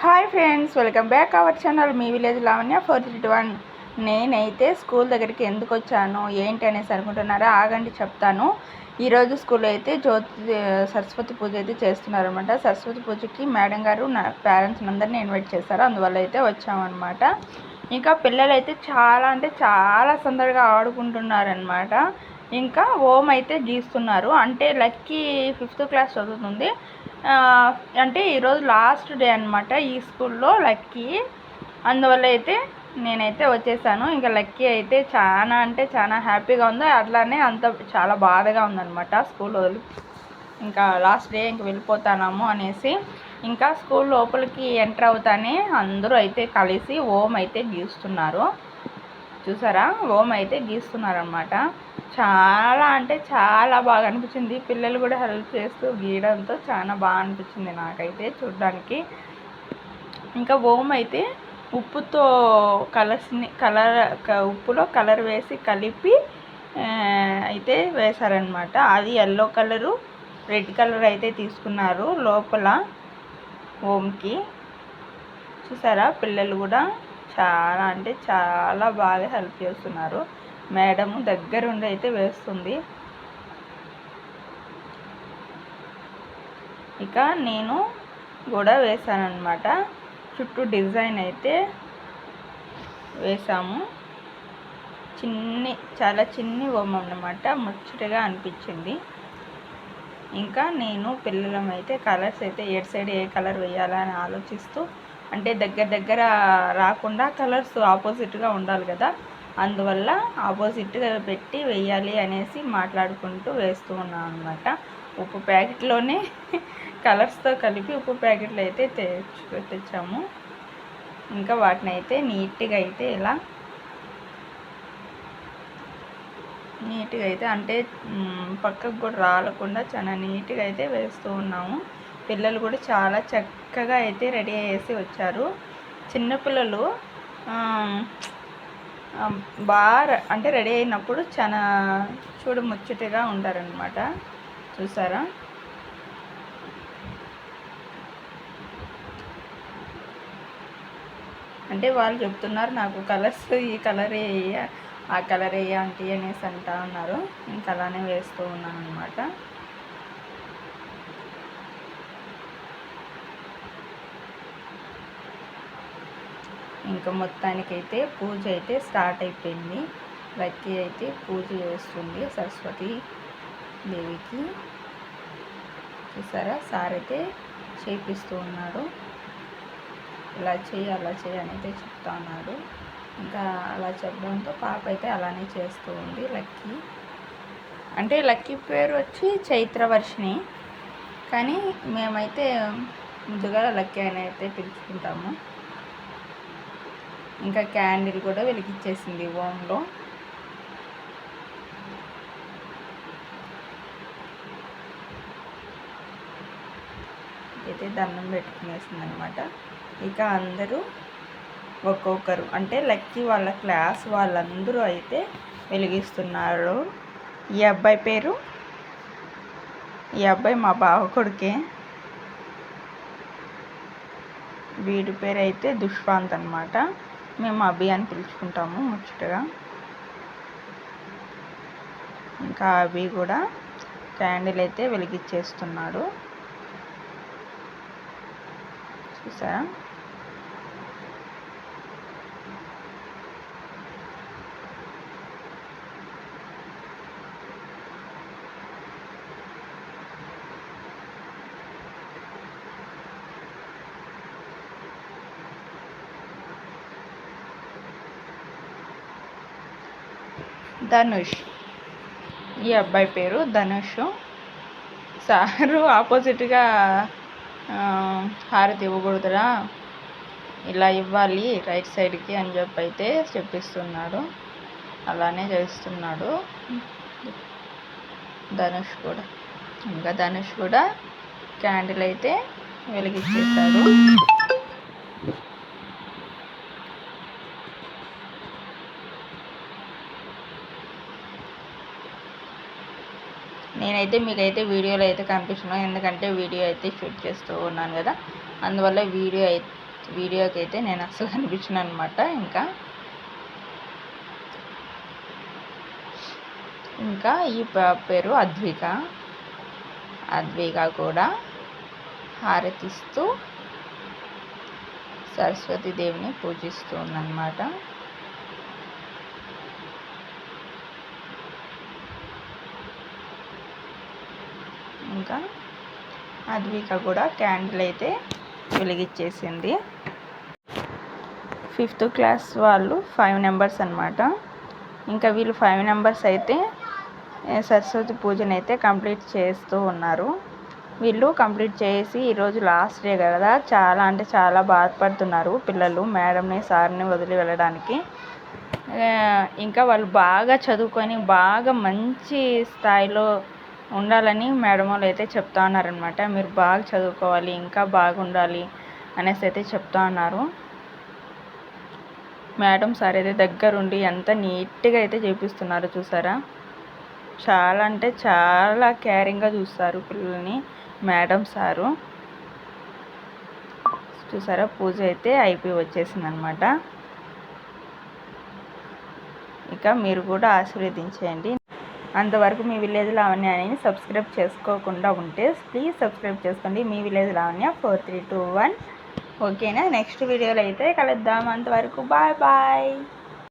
Hi friends welcome back our channel me village Lavanya four three one. నేనైతే school దగ్గరికి ఎందుకు వచ్చాను ఏంటి అనేసి అనుకుంటున్నారా? ఆగండి చెప్తాను. ఈరోజు స్కూల్లో అయితే జ్యోతి సరస్వతి పూజ అయితే చేస్తున్నారనమాట సరస్వతి పూజకి మేడం గారు నా పేరెంట్స్ అందరినీ ఇన్వైట్ చేశారు. అందువల్ల అయితే వచ్చామన్నమాట. ఇంకా పిల్లలు అయితే చాలా అంటే చాలా సందడిగా ఆడుకుంటున్నారనమాట ఇంకా ఓం అయితే గీస్తున్నారు. అంటే లక్కీ ఫిఫ్త్ క్లాస్ చదువుతుంది. అంటే ఈరోజు లాస్ట్ డే అనమాట ఈ స్కూల్లో లక్కీ. అందువల్ల అయితే నేనైతే వచ్చేసాను. ఇంకా లక్కీ అయితే చాలా అంటే చాలా హ్యాపీగా ఉంది అట్లానే అంత చాలా బాధగా ఉందన్నమాట స్కూల్ వదిలి. ఇంకా లాస్ట్ డే ఇంక వెళ్ళిపోతానాము అనేసి ఇంకా స్కూల్ లోపలికి ఎంటర్ అవుతానే అందరూ అయితే కలిసి ఓం అయితే గీస్తున్నారు. చూసారా? ఓం అయితే గీస్తున్నారు అనమాట చాలా అంటే చాలా బాగా అనిపించింది. పిల్లలు కూడా హెల్ప్ చేస్తూ గీయడంతో చాలా బాగా అనిపించింది నాకైతే చూడడానికి. ఇంకా ఓం అయితే ఉప్పుతో కలర్స్ని కలర్ ఉప్పులో కలర్ వేసి కలిపి అయితే వేశారనమాట అది ఎల్లో కలరు రెడ్ కలర్ అయితే తీసుకున్నారు లోపల ఓంకి. చూసారా? పిల్లలు కూడా చాలా అంటే చాలా బాగా హెల్ప్ చేస్తున్నారు. మేడం దగ్గరుండి అయితే వేస్తుంది. ఇక నేను కూడా వేసానమాట చుట్టూ డిజైన్ అయితే వేసాము చిన్ని చాలా చిన్ని బొమ్మ అన్నమాట. ముచ్చటగా అనిపించింది. ఇంకా నేను పిల్లలం అయితే కలర్స్ అయితే ఎటు సైడ్ ఏ కలర్ వేయాలని ఆలోచిస్తూ అంటే దగ్గర దగ్గర రాకుండా కలర్స్ ఆపోజిట్గా ఉండాలి కదా. అందువల్ల ఆపోజిట్గా పెట్టి వేయాలి అనేసి మాట్లాడుకుంటూ వేస్తూ ఉన్నాను అనమాట ఉప్పు ప్యాకెట్లోనే కలర్స్తో కలిపి ఉప్పు ప్యాకెట్లు అయితే తెచ్చు తెచ్చాము. ఇంకా వాటిని అయితే నీట్గా అయితే ఇలా నీట్గా అయితే అంటే పక్కకు కూడా రాలకుండా చాలా నీట్గా అయితే వేస్తూ ఉన్నాము. పిల్లలు కూడా చాలా చక్కగా అయితే రెడీ అయ్యేసి వచ్చారు. చిన్నపిల్లలు బాగా అంటే రెడీ అయినప్పుడు చాలా చూడు ముచ్చటగా ఉంటారనమాట చూసారా? అంటే వాళ్ళు చెప్తున్నారు నాకు కలర్స్ ఈ కలర్ వేయ ఆ కలర్ వేయ ఆంటీ అనేసి అంటా ఉన్నారు ఇంకా అలానే వేస్తూ ఉన్నాను అనమాట ఇంకా మొత్తానికైతే పూజ అయితే స్టార్ట్ అయిపోయింది. లక్కీ అయితే పూజ చేస్తుంది సరస్వతి దేవికి. చూసారా? సార్ అయితే చేపిస్తూ ఉన్నాడు. ఇలా చేయి అలా చేయి అయితే చెప్తా ఉన్నాడు. ఇంకా అలా చెప్పడంతో పాప అయితే అలానే చేస్తూ ఉంది లక్కీ. అంటే లక్కీ పేరు వచ్చి చైత్రవర్షిణి. కానీ మేమైతే ముందుగా లక్కీ అని అయితే పిలుచుకుంటాము. ఇంకా క్యాండిల్ కూడా వెలిగించేసింది ఓన్లో అయితే దండం పెట్టుకునేసింది అనమాట ఇక అందరూ ఒక్కొక్కరు అంటే లక్కీ వాళ్ళ క్లాస్ వాళ్ళందరూ అయితే వెలిగిస్తున్నారు. ఈ అబ్బాయి పేరు? ఈ అబ్బాయి మా బావ కొడుకే. వీడి పేరు అయితే దుష్వాంత్ అనమాట. మేము అభి అని పిలుచుకుంటాము ముచ్చటగా. ఇంకా అభి కూడా క్యాండిల్ అయితే వెలిగించేస్తున్నాడు చూసారా? ధనుష్. ఈ అబ్బాయి పేరు ధనుష్. సారు ఆపోజిట్గా హారతి ఇవ్వకూడదురా. ఇలా ఇవ్వాలి రైట్ సైడ్కి అని చెప్పి అయితే చెప్పిస్తున్నాడు. అలానే చేస్తున్నాడు ధనుష్ కూడా. ఇంకా ధనుష్ కూడా క్యాండిల్ అయితే వెలిగించేశాడు. అయితే మీకైతే వీడియోలో అయితే కనిపిస్తున్నాయి. ఎందుకంటే వీడియో అయితే షూట్ చేస్తూ ఉన్నాను కదా. అందువల్ల వీడియో అయితే వీడియోకి అయితే నేను అసలు కనిపించిన అనమాట. ఇంకా ఇంకా ఈ పేరు అద్విక. అద్విక కూడా హారతిస్తూ సరస్వతి దేవిని పూజిస్తూ ఉందన్నమాట. ఇంకా అద్విక కూడా క్యాండిల్ అయితే వెలిగించేసింది ఫిఫ్త్ క్లాస్ వాళ్ళు ఫైవ్ నెంబర్స్ అనమాట ఇంకా వీళ్ళు ఫైవ్ నెంబర్స్ అయితే సరస్వతి పూజను అయితే కంప్లీట్ చేస్తూ ఉన్నారు. వీళ్ళు కంప్లీట్ చేసి ఈరోజు లాస్ట్ డే కదా చాలా అంటే చాలా బాధపడుతున్నారు పిల్లలు మేడంని సార్ని వదిలి వెళ్ళడానికి. ఇంకా వాళ్ళు బాగా చదువుకొని బాగా మంచి స్థాయిలో ఉండాలని మేడం వాళ్ళు అయితే చెప్తా ఉన్నారనమాట మీరు బాగా చదువుకోవాలి ఇంకా బాగుండాలి అనేసి అయితే చెప్తా ఉన్నారు మేడం సార్ అయితే దగ్గరుండి ఎంత నీట్గా అయితే చేపిస్తున్నారు చూసారా? చాలా అంటే చాలా కేరింగ్గా చూస్తారు పిల్లల్ని మేడం సారు. చూసారా? పూజ అయితే అయిపోయి వచ్చేసింది అనమాట ఇక మీరు కూడా ఆశీర్వదించేయండి. అంతవరకు మీ విలేజ్ లావణ్య అని సబ్స్క్రైబ్ చేసుకోకుండా ఉంటే ప్లీజ్ సబ్స్క్రైబ్ చేసుకోండి. మీ village Lavanya four three two one. ఓకేనా? నెక్స్ట్ వీడియోలో అయితే కలుద్దాం. అంతవరకు బాయ్ బాయ్.